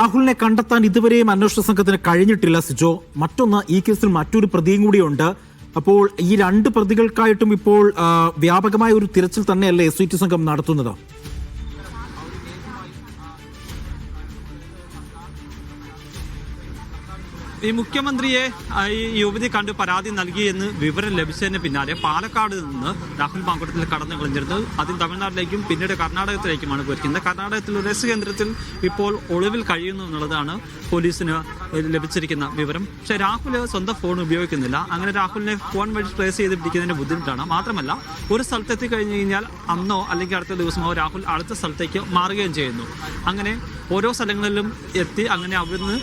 രാഹുലിനെ കണ്ടെത്താൻ ഇതുവരെയും അന്വേഷണ സംഘത്തിന് കഴിഞ്ഞിട്ടില്ല സിജോ. മറ്റൊന്ന് ഈ കേസിൽ മറ്റൊരു പ്രതിയും കൂടിയുണ്ട് അപ്പോൾ ഈ രണ്ട് പ്രതികൾക്കായിട്ടും ഇപ്പോൾ വ്യാപകമായ ഒരു തിരച്ചിൽ തന്നെയല്ലേ എസ് ഐ ടി സംഘം നടത്തുന്നത്? ഈ മുഖ്യമന്ത്രിയെ ഈ യുവതി കണ്ട് പരാതി നൽകിയെന്ന് വിവരം ലഭിച്ചതിന് പിന്നാലെ പാലക്കാട് നിന്ന് രാഹുൽ മാങ്കുട്ടത്തിൽ കടന്നു കളഞ്ഞിരുന്നത് ആദ്യം തമിഴ്നാട്ടിലേക്കും പിന്നീട് കർണാടകത്തിലേക്കുമാണ് പോയിരിക്കുന്നത്. കർണാടകത്തിൽ ഒരു കേന്ദ്രത്തിൽ ഇപ്പോൾ ഒളിവിൽ കഴിയുന്നു എന്നുള്ളതാണ് പോലീസിന് ലഭിച്ചിരിക്കുന്ന വിവരം. പക്ഷേ രാഹുൽ സ്വന്തം ഫോൺ ഉപയോഗിക്കുന്നില്ല. അങ്ങനെ രാഹുലിനെ ഫോൺ വഴി ട്രേസ് ചെയ്ത് പിടിക്കുന്നതിന് ബുദ്ധിമുട്ടാണ്. മാത്രമല്ല ഒരു സ്ഥലത്തെത്തി കഴിഞ്ഞ് കഴിഞ്ഞാൽ അന്നോ അല്ലെങ്കിൽ അടുത്ത ദിവസമോ രാഹുൽ അടുത്ത സ്ഥലത്തേക്ക് മാറുകയും ചെയ്യുന്നു. അങ്ങനെ ഓരോ സ്ഥലങ്ങളിലും എത്തി അങ്ങനെ അവിടുന്ന്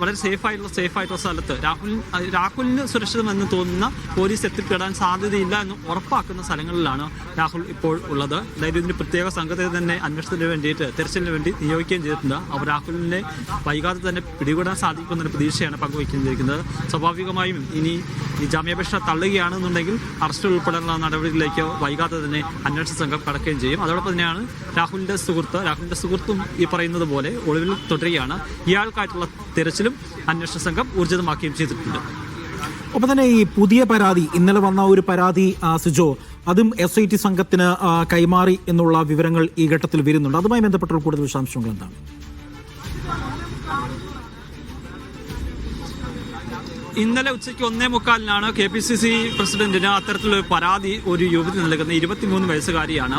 വളരെ സേഫ് സേഫ് ആയിട്ടുള്ള സ്ഥലത്ത്. രാഹുൽ രാഹുലിന് സുരക്ഷിതമെന്ന് തോന്നുന്ന പോലീസ് എത്തിപ്പെടാൻ സാധ്യതയില്ല എന്ന് ഉറപ്പാക്കുന്ന സ്ഥലങ്ങളിലാണ് രാഹുൽ ഇപ്പോൾ ഉള്ളത്. അതായത് ഇതിന് പ്രത്യേക സംഘത്തെ തന്നെ അന്വേഷണത്തിന് വേണ്ടിയിട്ട് തെരച്ചിലിന് വേണ്ടി നിയോഗിക്കുകയും ചെയ്തിട്ടുണ്ട്. അവർ രാഹുലിനെ വൈകാതെ തന്നെ പിടികൂടാൻ സാധിക്കുമെന്നൊരു പ്രതീക്ഷയാണ് പങ്കുവയ്ക്കുന്നത് സ്വാഭാവികമായും ഇനി ഈ ജാമ്യാപേക്ഷ തള്ളുകയാണെന്നുണ്ടെങ്കിൽ അറസ്റ്റ് ഉൾപ്പെടെയുള്ള നടപടികളിലേക്ക് വൈകാതെ തന്നെ അന്വേഷണ സംഘം കടക്കുകയും ചെയ്യും. അതോടൊപ്പം തന്നെയാണ് രാഹുലിന്റെ സുഹൃത്ത് രാഹുലിന്റെ സുഹൃത്തും ഈ പറയുന്നത് പോലെ ഒളിവിൽ തുടരുകയാണ്. ഇയാൾക്കായിട്ടുള്ള തിരച്ചിലും അന്വേഷണ സംഘം ഊർജിതമാക്കുകയും ചെയ്തിട്ടുണ്ട്. ഒപ്പം തന്നെ ഈ പുതിയ പരാതി ഇന്നലെ വന്ന ഒരു പരാതി സുജോ അതും എസ് ഐ ടി സംഘത്തിന് കൈമാറി എന്നുള്ള വിവരങ്ങൾ ഈ ഘട്ടത്തിൽ വരുന്നുണ്ട്. അതുമായി ബന്ധപ്പെട്ട കൂടുതൽ വിശദാംശങ്ങൾ എന്താണ്? ഇന്നലെ ഉച്ചയ്ക്ക് ഒന്നേ മുക്കാലിനാണ് കെ പി സി സി പ്രസിഡന്റിന് അത്തരത്തിലൊരു പരാതി ഒരു യുവതി നൽകുന്ന ഇരുപത്തിമൂന്ന് വയസ്സുകാരിയാണ്.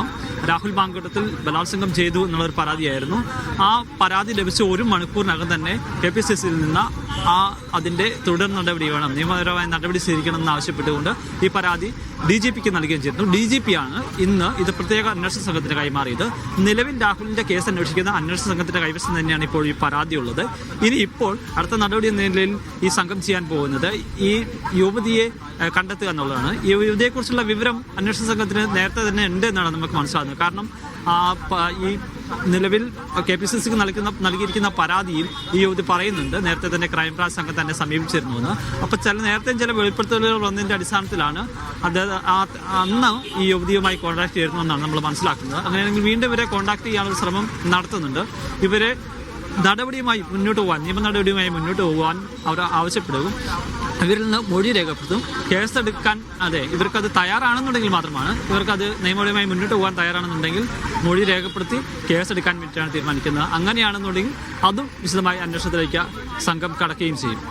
രാഹുൽ മാങ്കട്ടത്തിൽ ബലാത്സംഗം ചെയ്തു എന്നുള്ളൊരു പരാതിയായിരുന്നു. ആ പരാതി ലഭിച്ച ഒരു മണിക്കൂറിനകം തന്നെ കെ പി സി സിയിൽ നിന്ന് ആ അതിന്റെ തുടർ നടപടി വേണം നിയമപരമായ നടപടി സ്വീകരിക്കണം ആവശ്യപ്പെട്ടുകൊണ്ട് ഈ പരാതി ഡി ജി പിക്ക് നൽകുകയും ചെയ്തിരുന്നു. ഡി ജി പി ആണ് ഇന്ന് ഇത് പ്രത്യേക അന്വേഷണ സംഘത്തിന് കൈമാറിയത്. നിലവിൽ രാഹുലിന്റെ കേസ് അന്വേഷിക്കുന്ന അന്വേഷണ സംഘത്തിന്റെ കൈവശം തന്നെയാണ് ഇപ്പോൾ ഈ പരാതി ഉള്ളത് ഇനി ഇപ്പോൾ അടുത്ത നടപടി എന്ന നിലയിൽ ഈ സംഘം ചെയ്യാൻ പോകുന്നത് ഈ യുവതിയെ കണ്ടെത്തുക എന്നുള്ളതാണ്. ഈ യുവതിയെക്കുറിച്ചുള്ള വിവരം അന്വേഷണ സംഘത്തിന് നേരത്തെ തന്നെ ഉണ്ട് എന്നാണ് നമുക്ക് മനസ്സിലാകുന്നത്. കാരണം ഈ നിലവിൽ കെ പി സി സിക്ക് നൽകുന്ന നൽകിയിരിക്കുന്ന പരാതിയിൽ ഈ യുവതി പറയുന്നുണ്ട്. നേരത്തെ തന്നെ ക്രൈംബ്രാഞ്ച് സംഘം തന്നെ സമീപിച്ചിരുന്നു എന്ന്. അപ്പോൾ ചില നേരത്തെ ചില വെളിപ്പെടുത്തലുകൾ വന്നതിന്റെ അടിസ്ഥാനത്തിലാണ് അത് അന്ന് ഈ യുവതിയുമായി കോൺടാക്ട് ചെയ്തിരുന്നു എന്നാണ് നമ്മൾ മനസ്സിലാക്കുന്നത്. അങ്ങനെയാണെങ്കിൽ വീണ്ടും ഇവരെ കോൺടാക്ട് ചെയ്യാനുള്ള ശ്രമം നടത്തുന്നുണ്ട്. ഇവരെ നടപടിയുമായി മുന്നോട്ട് പോകാൻ നിയമ നടപടിയുമായി മുന്നോട്ട് പോകാൻ അവർ ആവശ്യപ്പെടുകയും ഇവരിൽ നിന്ന് മൊഴി രേഖപ്പെടുത്തും. കേസെടുക്കാൻ അതെ ഇവർക്കത് തയ്യാറാണെന്നുണ്ടെങ്കിൽ മാത്രമാണ് ഇവർക്കത് നിയമപരമായി മുന്നോട്ട് പോകാൻ തയ്യാറാണെന്നുണ്ടെങ്കിൽ മൊഴി രേഖപ്പെടുത്തി കേസെടുക്കാൻ വേണ്ടിയിട്ടാണ് തീരുമാനിക്കുന്നത്. അങ്ങനെയാണെന്നുണ്ടെങ്കിൽ അതും വിശദമായി അന്വേഷണത്തിലേക്ക് സംഘം കടക്കുകയും ചെയ്യും.